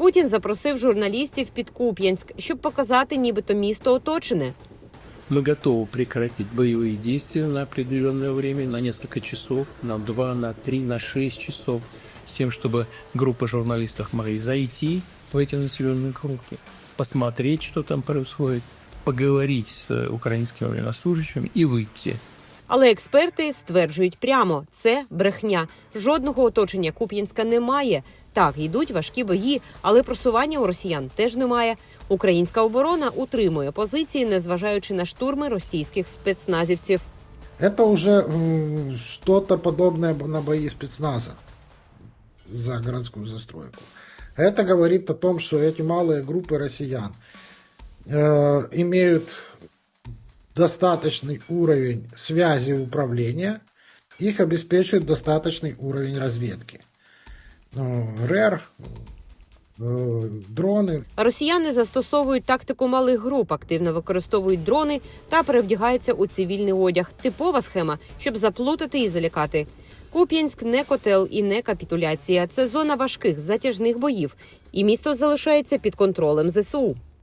Путін запросив журналістів під Куп'янськ, щоб показати, нібито місто оточене. Мы готовы прекратить боевые действия на определенное время, на несколько часов, на два, на три, на шесть часов, с тем, чтобы группа журналистов могли зайти в эти населенные круги, посмотреть, что там происходит, поговорить с украинскими военнослужащими и выйти. Але експерти стверджують прямо, це брехня. Жодного оточення Куп'янська немає. Так, йдуть важкі бої, але просування у росіян теж немає. Українська оборона утримує позиції, незважаючи на штурми російських спецназівців. Это уже м, что-то подобное на бои спецназа за городскую застройку. Это говорит о том, что эти малые группы россиян э, имеют достаточный уровень связи управления, их обеспечивает достаточный уровень разведки. Ну, РЭР, э, дроны, Росіяни застосовують тактику малих груп, активно використовують дрони та перевдягаються у цивільний одяг. Типова схема, щоб заплутати і залякати. Куп'янськ не котел і не капітуляція. Це зона важких затяжних боїв, і місто залишається під контролем ЗСУ.